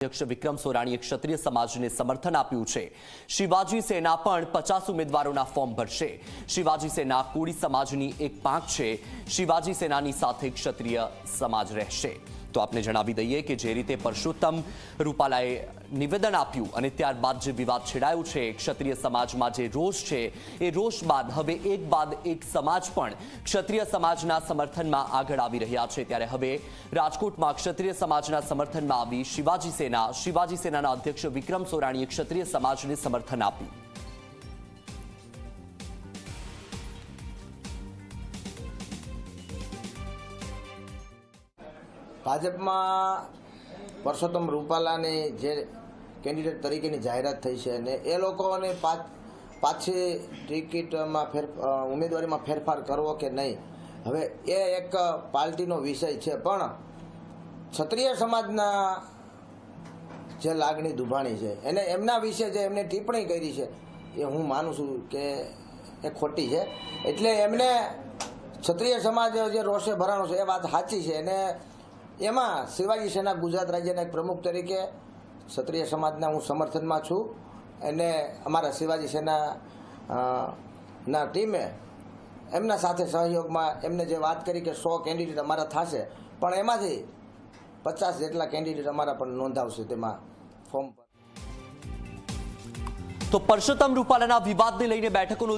અધ્યક્ષ વિક્રમ સોરાણીએ ક્ષત્રિય સમાજને સમર્થન આપ્યું છે. શિવાજી સેના પણ પચાસ ઉમેદવારોના ફોર્મ ભરશે. શિવાજી સેના કોળી સમાજની એક પાંખ છે. શિવાજી સેનાની સાથે ક્ષત્રિય સમાજ રહેશે. તો આપને જણાવી દઈએ કે જે રીતે પરસોત્તમ રૂપાલાએ નિવેદન આપ્યું અને ત્યારબાદ જે વિવાદ છેડાયો છે ક્ષત્રિય સમાજમાં જે રોષ છે, એ રોષ બાદ હવે એક બાદ એક સમાજ પણ ક્ષત્રિય સમાજના સમર્થનમાં આગળ આવી રહ્યા છે. ત્યારે હવે રાજકોટમાં ક્ષત્રિય સમાજના સમર્થનમાં આવી શિવાજી સેના. શિવાજી સેનાના અધ્યક્ષ વિક્રમ સોરાણીએ ક્ષત્રિય સમાજને સમર્થન આપ્યું. ભાજપમાં પરસોત્તમ રૂપાલાની જે કેન્ડિડેટ તરીકેની જાહેરાત થઈ છે અને એ લોકોને પાછ પાછી ટિકિટમાં ફેર ઉમેદવારીમાં ફેરફાર કરવો કે નહીં, હવે એ એક પાર્ટીનો વિષય છે. પણ ક્ષત્રિય સમાજના જે લાગણી દુભાણી છે, એને એમના વિશે જે એમને ટિપ્પણી કરી છે, એ હું માનું છું કે એ ખોટી છે. એટલે એમને ક્ષત્રિય સમાજ જે રોષે ભરાણો છે, એ વાત સાચી છે. અને એમાં શિવાજી સેના ગુજરાત રાજ્યના એક પ્રમુખ તરીકે ક્ષત્રિય સમાજના હું સમર્થનમાં છું. અને અમારા શિવાજી સેના ના ટીમે એમના સાથે સહયોગમાં એમને જે વાત કરી કે સો કેન્ડિડેટ અમારા થશે, પણ એમાંથી પચાસ જેટલા કેન્ડિડેટ અમારા પણ નોંધાવશે તેમાં ફોર્મ પર તો પરસોત્તમ રૂપાલાના વિવાદને લઈને બેઠકોનું